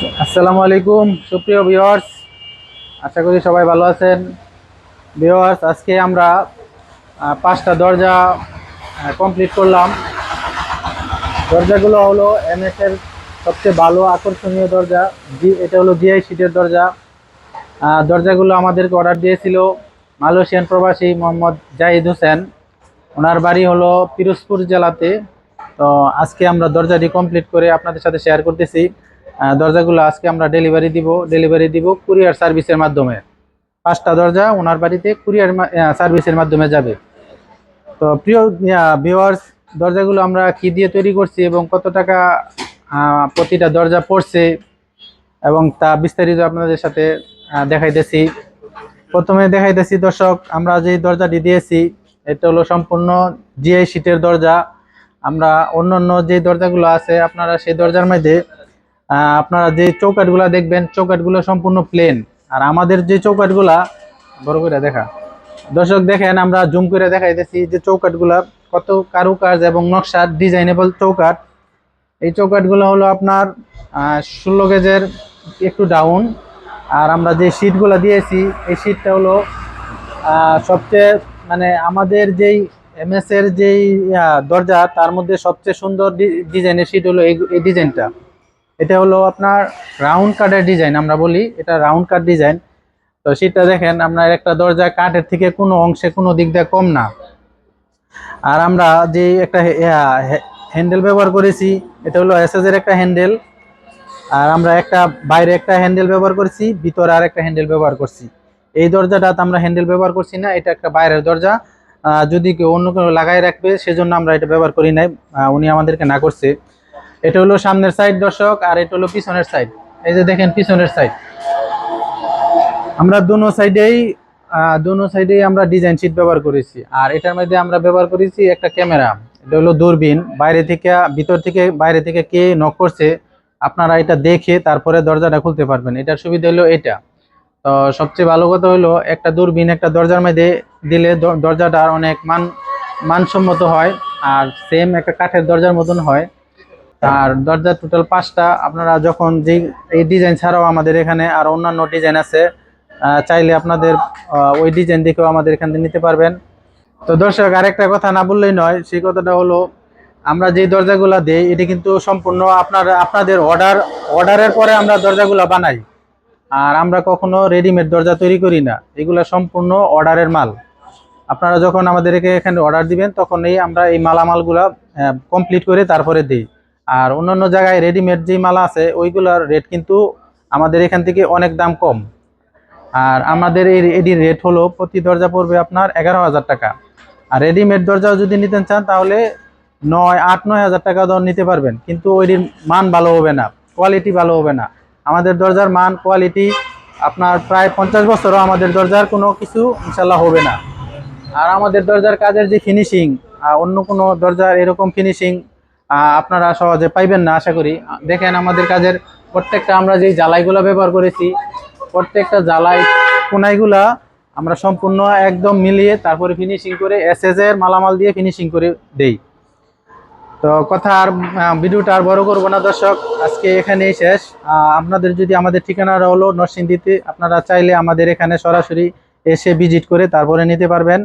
আসসালামু আলাইকুম, সুপ্রিয় ভিউয়ার্স আশা করি সবাই ভালো আছেন। ভিউয়ার্স আজকে আমরা পাঁচটা দরজা কমপ্লিট করলাম। দরজাগুলো হলো এমএস এর সবচেয়ে ভালো, আকর্ষণীয় দরজা। জি এটা হলো জিআই শিটের দরজা। দরজাগুলো আমাদেরকে অর্ডার দিয়েছিল মালয়েশিয়ান প্রবাসী মোহাম্মদ জাহিদ হোসেন। ওনার বাড়ি হলো পিরোজপুর জেলাতে। তো আজকে আমরা দরজাটি কমপ্লিট করে আপনাদের সাথে শেয়ার করতেছি। দরজাগুলো আজকে আমরা ডেলিভারি দিব ডেলিভারি দিব কুরিয়ার সার্ভিসের মাধ্যমে। পাঁচটা দরজা ওনার বাড়িতে কুরিয়ার সার্ভিসের মাধ্যমে যাবে। তো প্রিয় ভিউয়ার্স দরজাগুলো আমরা কি দিয়ে তৈরি করছি এবং কত টাকা প্রতিটা দরজা পড়ছে এবং তা বিস্তারিত আপনাদের সাথে দেখাইতেছি। প্রথমে দেখাইতেছি, দর্শক, আমরা যে দরজাটি দিয়েছি, এটা হলো সম্পূর্ণ জিআই শীতের দরজা। আমরা অন্য অন্য যে দরজাগুলো আছে, আপনারা সেই দরজার মধ্যে আপনারা যে চৌকাটগুলো দেখবেন চৌকাটগুলো সম্পূর্ণ প্লেন আর আমাদের যে চৌকাটগুলা বড় করে দেখা। দর্শক দেখেন, আমরা জুম করে দেখাইতেছি যে চৌকাটগুলা কত কারুকাজ এবং নকশা ডিজাইনেবল চৌকাট এই চৌকাটগুলো হলো আপনার ষোলো গেজের একটু ডাউন আর আমরা যে শীটগুলো দিয়েছি, এই শীটটা হলো সবচেয়ে মানে আমাদের যেই এমএস এর যেই দরজা, তার মধ্যে সবচেয়ে সুন্দর ডিজাইনের শীট হলো এই ডিজাইনটা। এটা হলো আপনার রাউন্ড কাটের ডিজাইন আমরা বলি এটা রাউন্ড কাট ডিজাইন তো সেটা দেখেন, আপনার একটা দরজা কাঠের থেকে কোনো অংশে কোনো দিক দিয়ে কম না। আর আমরা যে একটা হ্যান্ডেল ব্যবহার করেছি, এটা হলো এসএস এর একটা হ্যান্ডেল আর আমরা একটা বাইরে একটা হ্যান্ডেল ব্যবহার করছি, ভিতরে আর একটা হ্যান্ডেল ব্যবহার করছি। এই দরজাটাতে আমরা হ্যান্ডেল ব্যবহার করছি না, এটা একটা বাইরের দরজা। যদি কেউ অন্য কেউ লাগাই রাখবে, সেজন্য আমরা এটা ব্যবহার করি নাই। উনি আমাদেরকে না করছে। এটা হলো সামনের সাইড দর্শক, আর এটা হলো পিছনের সাইড এই যে দেখেন, পিছনের সাইড আমরা দুনো সাইডেই দুনো সাইডেই আমরা ডিজাইন শিট ব্যবহার করেছি। আর এটার মধ্যে আমরা ব্যবহার করেছি একটা ক্যামেরা এটা হলো দূরবীন। বাইরে থেকে, ভিতর থেকে, বাইরে থেকে কে নক করছে, আপনারা এটা দেখে তারপরে দরজাটা খুলতে পারবেন। এটার সুবিধা হলো এটা। তো সবচেয়ে ভালো কথা হলো, একটা দূরবীন একটা দরজার মধ্যে দিলে দরজাটা অনেক মান, মানসম্মত হয়, আর সেম একটা কাঠের দরজার মতন হয়। আর দরজা টোটাল পাঁচটা, আপনারা যখন যে, এই ডিজাইন ছাড়াও আমাদের এখানে আর অন্যান্য ডিজাইন আছে চাইলে আপনাদের ওই ডিজাইন দেখেও আমাদের এখান থেকে নিতে পারবেন। তো দর্শক, আরেকটা কথা না বললেই নয়, সেই কথাটা হলো, আমরা যে দরজাগুলো দেই, এটি কিন্তু সম্পূর্ণ আপনার, আপনাদের অর্ডার অর্ডারের পরে আমরা দরজাগুলো বানাই। আর আমরা কখনো রেডিমেড দরজা তৈরি করি না, এগুলো সম্পূর্ণ অর্ডারের মাল। আপনারা যখন আমাদেরকে এখানে অর্ডার দিবেন, তখনই আমরা এই মালামালগুলো কমপ্লিট করে তারপরে দিই। আর অন্যান্য জায়গায় রেডিমেড যে মালা আছে, ওইগুলোর রেট কিন্তু আমাদের এখান থেকে অনেক দাম কম। আর আমাদের এই এটির রেট হলো প্রতি দরজা পড়বে আপনার এগারো হাজার টাকা। আর রেডিমেড দরজাও যদি নিতে চান, তাহলে নয়, আট, নয় হাজার টাকা দর নিতে পারবেন। কিন্তু ওইটির মান ভালো হবে না কোয়ালিটি ভালো হবে না। আমাদের দরজার মান কোয়ালিটি আপনার প্রায় পঞ্চাশ বছরও আমাদের দরজার কোনো কিছু ইনশাল্লাহ হবে না। আর আমাদের দরজার কাজের যে ফিনিশিং আর অন্য কোনো দরজার এরকম ফিনিশিং আপনারা সহজে পাইবেন না, আশা করি। দেখেন আমাদের কাজের প্রত্যেকটা আমরা যেই জ্বালাইগুলো ব্যবহার করেছি, প্রত্যেকটা জ্বালাই কোনাইগুলা আমরা সম্পূর্ণ একদম মিলিয়ে তারপরে ফিনিশিং করে এসএস এর মালামাল দিয়ে ফিনিশিং করে দেই। তো কথা আর ভিডিওটা আর বড় করব না, দর্শক। আজকে এখানেই শেষ। আপনাদের যদি আমাদের ঠিকানাটা হলো নরসিংদীতে, আপনারা চাইলে আমাদের এখানে সরাসরি এসে ভিজিট করে তারপরে নিতে পারবেন।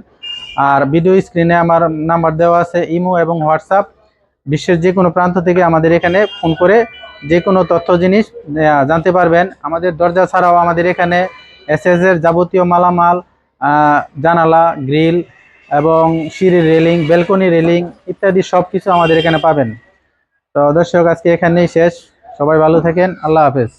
আর ভিডিও স্ক্রিনে আমার নাম্বার দেওয়া আছে, ইমো এবং হোয়াটসঅ্যাপ। বিশ্বের যে কোনো প্রান্ত থেকে আমাদের এখানে ফোন করে যে কোনো তথ্য জিনিস জানতে পারবেন। আমাদের দরজা ছাড়াও আমাদের এখানে এস এর যাবতীয় মালামাল জানালা, গ্রিল এবং সিঁড়ি রেলিং বেলকনি রেলিং ইত্যাদি সব কিছু আমাদের এখানে পাবেন। তো দর্শক, আজকে এখানেই শেষ। সবাই ভালো থাকেন। আল্লাহ হাফেজ।